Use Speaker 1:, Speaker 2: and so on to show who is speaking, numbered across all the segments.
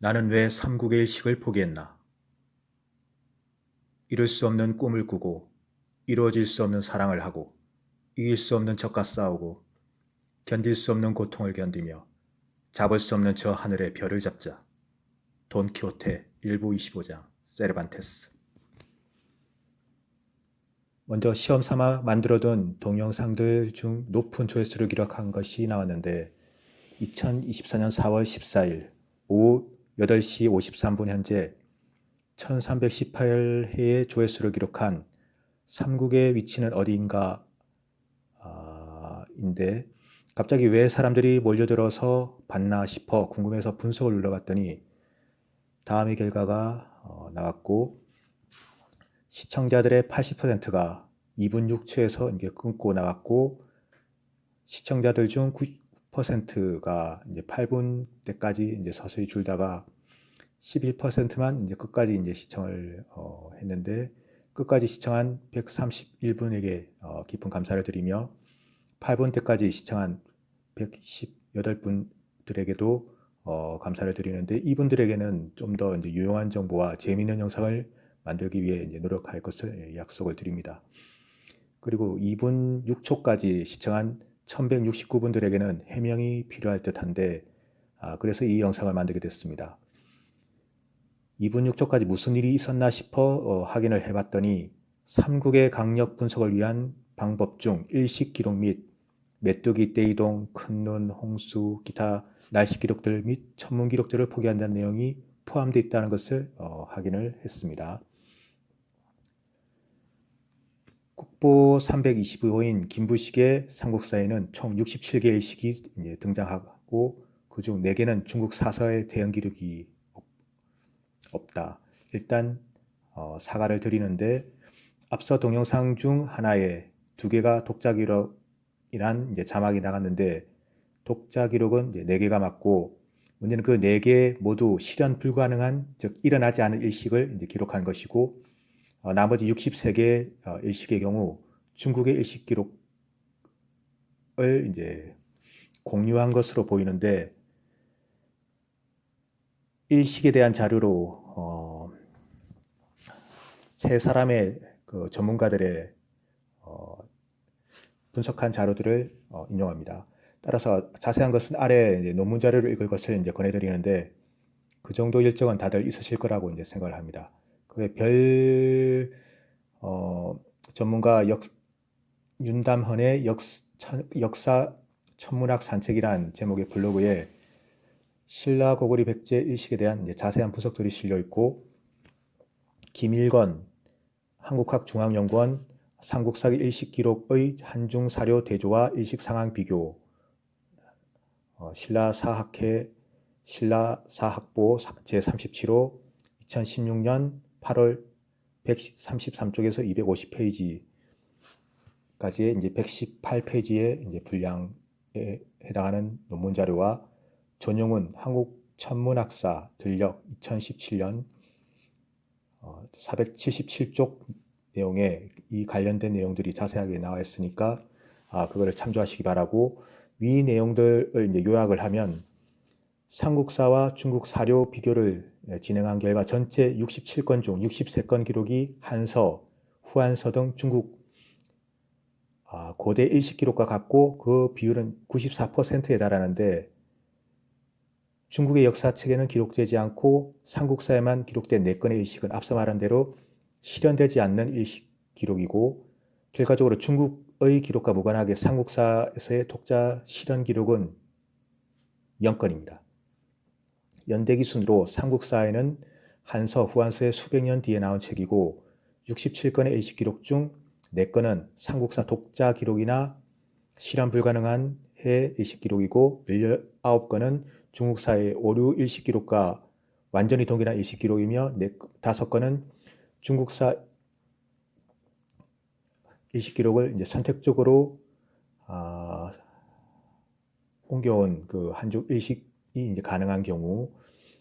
Speaker 1: 나는 왜 삼국의 일식을 포기했나? 이룰 수 없는 꿈을 꾸고 이루어질 수 없는 사랑을 하고 이길 수 없는 적과 싸우고 견딜 수 없는 고통을 견디며 잡을 수 없는 저 하늘의 별을 잡자. 돈키호테 1부 25장 세르반테스 먼저 시험 삼아 만들어둔 동영상들 중 높은 조회수를 기록한 것이 나왔는데 2024년 4월 14일 오후 8시 53분 현재 1318회의 조회수를 기록한 삼국의 위치는 어디인가 아, 인데 갑자기 왜 사람들이 몰려들어서 봤나 싶어 궁금해서 분석을 눌러봤더니 다음의 결과가 어, 나왔고 시청자들의 80%가 2분 6초에서 이제 끊고 나왔고 시청자들 중 90%가 이제 8분 때까지 이제 서서히 줄다가 11%만 이제 끝까지 이제 시청을 어, 했는데 끝까지 시청한 131분에게 어, 깊은 감사를 드리며 8분 때까지 시청한 118분들에게도 어, 감사를 드리는데 이분들에게는 좀 더 이제 유용한 정보와 재미있는 영상을 만들기 위해 이제 노력할 것을 약속을 드립니다. 그리고 2분 6초까지 시청한 1169분들에게는 해명이 필요할 듯한데 아, 그래서 이 영상을 만들게 됐습니다. 2분 6초까지 무슨 일이 있었나 싶어 어, 확인을 해봤더니 삼국의 강력 분석을 위한 방법 중 일식 기록 및 메뚜기 떼이동, 큰눈, 홍수, 기타 날씨 기록들 및 천문 기록들을 포기한다는 내용이 포함되어 있다는 것을 어, 확인을 했습니다. 국보 325호인 김부식의 삼국사에는 총 67개의 일식이 등장하고 그 중 4개는 중국 사서의 대형 기록이 없다. 일단 어, 사과를 드리는데 앞서 동영상 중 하나에 두 개가 독자 기록이란 이제 자막이 나갔는데 독자 기록은 이제 네 개가 맞고 문제는 그네개 모두 실현 불가능한 즉 일어나지 않은 일식을 이제 기록한 것이고 어, 나머지 63개 어, 일식의 경우 중국의 일식 기록을 이제 공유한 것으로 보이는데 일식에 대한 자료로 어, 세 사람의 그 전문가들의 어, 분석한 자료들을 어, 인용합니다. 따라서 자세한 것은 아래 이제 논문 자료를 읽을 것을 이제 권해드리는데 그 정도 일정은 다들 있으실 거라고 이제 생각을 합니다. 별 어, 전문가 역, 윤담헌의 역, 역사 천문학 산책이란 제목의 블로그에 신라 고구리 백제 일식에 대한 자세한 분석들이 실려 있고 김일건 한국학중앙연구원 삼국사기 일식 기록의 한중 사료 대조와 일식 상황 비교 어, 신라 사학회 신라 사학보 제37호 2016년 8월 133쪽에서 250페이지까지의 이제 118페이지의 이제 분량에 해당하는 논문 자료와 전용은 한국 천문학사 들력 2017년 477쪽 어, 내용에 이 관련된 내용들이 자세하게 나와 있으니까 아, 그거를 참조하시기 바라고 위 내용들을 요약을 하면 삼국사와 중국 사료 비교를 예, 진행한 결과 전체 67건 중 63건 기록이 한서, 후한서 등 중국 아, 고대 일식 기록과 같고 그 비율은 94%에 달하는데 중국의 역사책에는 기록되지 않고 삼국사에만 기록된 4건의 일식은 앞서 말한 대로 실현되지 않는 일식 기록이고 결과적으로 중국의 기록과 무관하게 삼국사에서의 독자 실현 기록은 0건입니다. 연대 기 순으로 삼국사에는 한서, 후한서의 수백 년 뒤에 나온 책이고 67건의 일식 기록 중 4건은 삼국사 독자 기록이나 실현 불가능한 해 일식 기록이고 19건은 중국사의 오류 일식 기록과 완전히 동일한 일식 기록이며 다섯 건은 중국사 일식 기록을 이제 선택적으로 아, 옮겨온 그 한중 일식 이 이제 가능한 경우.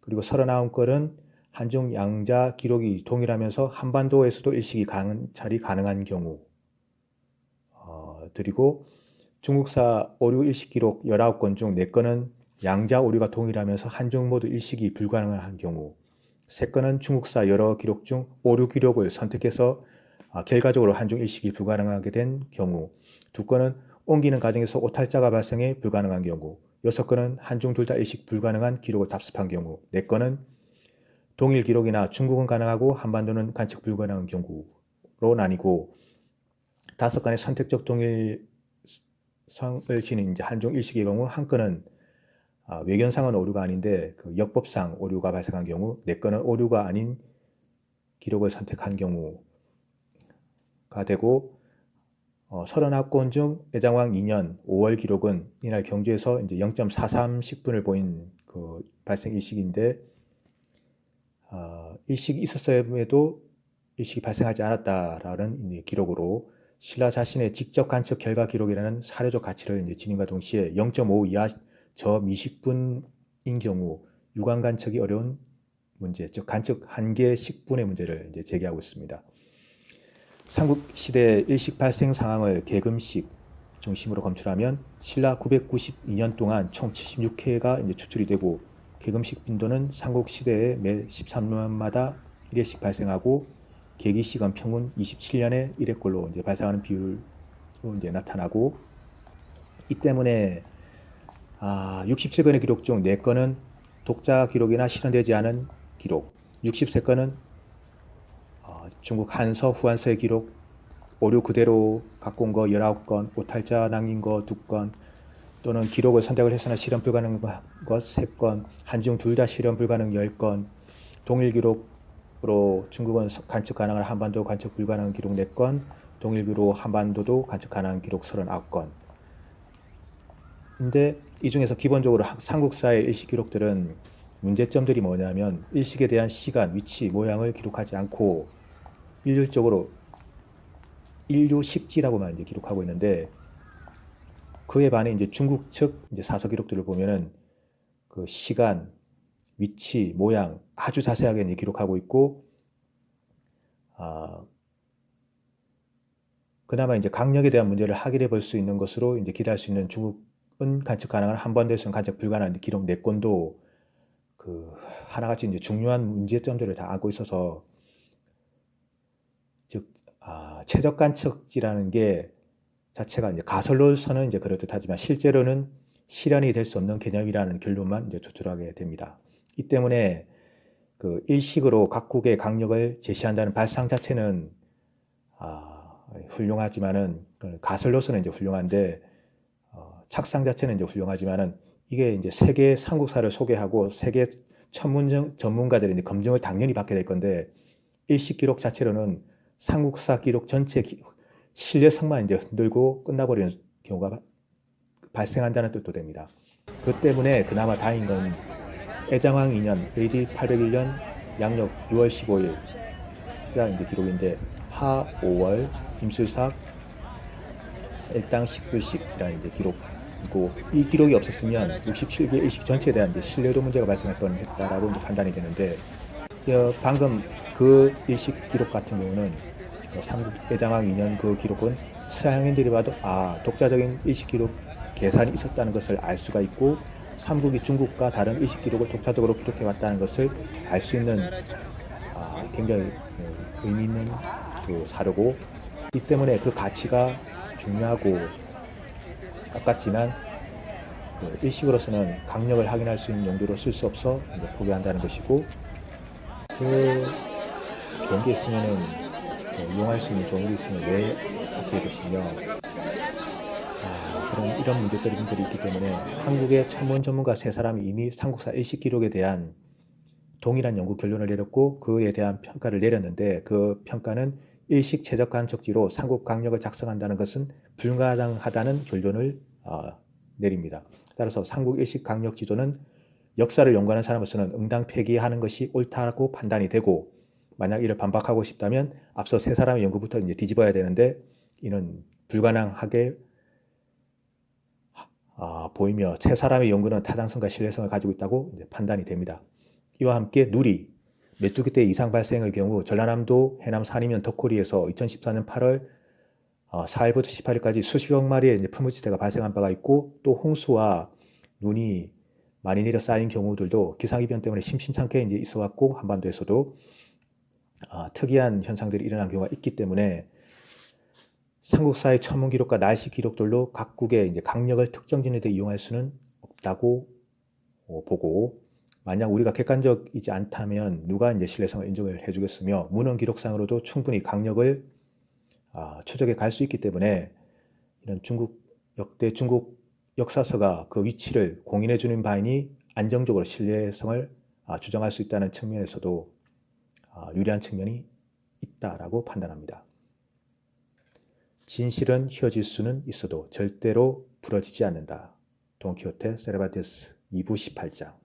Speaker 1: 그리고 39건은 한중 양자 기록이 동일하면서 한반도에서도 일식이 관찰이 가능한 경우. 어, 드리고 중국사 오류 일식 기록 19건 중 4건은 양자 오류가 동일하면서 한중 모두 일식이 불가능한 경우. 세 건은 중국사 여러 기록 중 오류 기록을 선택해서 아, 결과적으로 한중 일식이 불가능하게 된 경우. 두 건은 옮기는 과정에서 오탈자가 발생해 불가능한 경우 여섯 건은 한중 둘 다 일식 불가능한 기록을 답습한 경우 네 건은 동일 기록이나 중국은 가능하고 한반도는 관측 불가능한 경우로 나뉘고 다섯 건의 선택적 동일성을 지닌 이제 한중 일식의 경우 한 건은 아, 외견상은 오류가 아닌데 그 역법상 오류가 발생한 경우 네 건은 오류가 아닌 기록을 선택한 경우가 되고 어, 39건 중 애장왕 2년 5월 기록은 이날 경주에서 이제 0.43식분을 보인 그 발생 일식인데 어, 일식이 있었음에도 일식이 발생하지 않았다라는 기록으로 신라 자신의 직접 관측 결과 기록이라는 사료적 가치를 이제 지닌과 동시에 0.5 이하 저 미식분인 경우 유관 관측이 어려운 문제, 즉 관측 한계 식분의 문제를 이제 제기하고 있습니다. 삼국시대 일식 발생 상황을 계금식 중심으로 검출하면 신라 992년 동안 총 76회가 이제 추출이 되고 계금식 빈도는 삼국시대에 매 13년마다 1회씩 발생하고 계기식은 평균 27년에 1회꼴로 이제 발생하는 비율로 이제 나타나고 이 때문에 아, 67건의 기록 중 4건은 독자 기록이나 실현되지 않은 기록, 63건은 어, 중국 한서 후한서의 기록, 오류 그대로 갖고 온 거 19건, 오탈자 남긴 거 2건, 또는 기록을 선택을 해서나 실현 불가능한 것 3건, 한중 둘 다 실현 불가능 10건, 동일 기록으로 중국은 관측 가능한 한반도 관측 불가능한 기록 4건, 동일 기록 한반도도 관측 가능한 기록 39건. 근데 이 중에서 기본적으로 삼국사의 일식 기록들은 문제점들이 뭐냐면 일식에 대한 시간, 위치, 모양을 기록하지 않고 일률적으로 인류식지라고만 이제 기록하고 있는데 그에 반해 이제 중국 측 이제 사서 기록들을 보면은 그 시간, 위치, 모양 아주 자세하게 이제 기록하고 있고 아 그나마 이제 강력에 대한 문제를 확인해 볼 수 있는 것으로 이제 기대할 수 있는 중국은 관측 가능한 한반도에서는 관측 불가능한 기록 네 건도 그 하나같이 이제 중요한 문제점들을 다 안고 있어서 즉 아, 최적 관측지라는 게 자체가 이제 가설로서는 이제 그렇듯하지만 실제로는 실현이 될 수 없는 개념이라는 결론만 이제 도출하게 됩니다. 이 때문에 그 일식으로 각국의 강력을 제시한다는 발상 자체는 아, 훌륭하지만은 그 가설로서는 이제 훌륭한데 어, 착상 자체는 이제 훌륭하지만은 이게 이제 세계 삼국사를 소개하고 세계 천문 전문가들이 이제 검증을 당연히 받게 될 건데 일식 기록 자체로는 삼국사 기록 전체 기, 신뢰성만 이제 흔들고 끝나버리는 경우가 발생한다는 뜻도 됩니다. 그 때문에 그나마 다행인 건 애장왕 2년 AD 801년 양력 6월 15일 자 이제 기록인데 하 5월 임술삭 일당 10불씩이라는 이제 기록이고 이 기록이 없었으면 67개 일식 전체에 대한 이제 신뢰도 문제가 발생할 뻔했다라고 이제 판단이 되는데 어, 방금 그 일식 기록 같은 경우는 대장왕 2년 그 기록은 서양인들이 봐도 아 독자적인 일식 기록 계산이 있었다는 것을 알 수가 있고 삼국이 중국과 다른 일식 기록을 독자적으로 기록해 왔다는 것을 알 수 있는 아, 굉장히 어, 의미 있는 그 사료고 이 때문에 그 가치가 중요하고 아깝지만 그 일식으로서는 강력을 확인할 수 있는 용도로 쓸 수 없어 포기한다는 것이고 그 좋은 게 있으면은 이용할 수 있는 좋은 게 있으면 왜 바뀌어 주시며 아, 그런 이런 문제들이 있기 때문에 한국의 천문 전문가 세 사람이 이미 삼국사 일식 기록에 대한 동일한 연구 결론을 내렸고 그에 대한 평가를 내렸는데 그 평가는 일식 최적 관측지로 삼국 강력을 작성한다는 것은 불가능하다는 결론을 어, 내립니다. 따라서 삼국 일식 강력 지도는 역사를 연구하는 사람으로서는 응당 폐기하는 것이 옳다고 판단이 되고 만약 이를 반박하고 싶다면 앞서 세 사람의 연구부터 이제 뒤집어야 되는데 이는 불가능하게 아, 보이며 세 사람의 연구는 타당성과 신뢰성을 가지고 있다고 판단이 됩니다. 이와 함께 누리, 메뚜기 때 이상 발생의 경우 전라남도 해남 산이면 덕코리에서 2014년 8월 어, 4일부터 18일까지 수십억 마리의 풀무지대가 발생한 바가 있고 또 홍수와 눈이 많이 내려 쌓인 경우들도 기상이변 때문에 심심찮게 이제 있어왔고 한반도에서도 아, 특이한 현상들이 일어난 경우가 있기 때문에 삼국사의 천문 기록과 날씨 기록들로 각국의 이제 강력을 특정 진에대 이용할 수는 없다고 어, 보고 만약 우리가 객관적이지 않다면 누가 이제 신뢰성을 인정을 해주겠으며 문헌 기록상으로도 충분히 강력을 아, 추적해 갈 수 있기 때문에 이런 중국 역대 중국 역사서가 그 위치를 공인해 주는 바이니 안정적으로 신뢰성을 아, 주장할 수 있다는 측면에서도 아, 유리한 측면이 있다라고 판단합니다. 진실은 휘어질 수는 있어도 절대로 부러지지 않는다. 돈키호테 세르바테스 2부 18장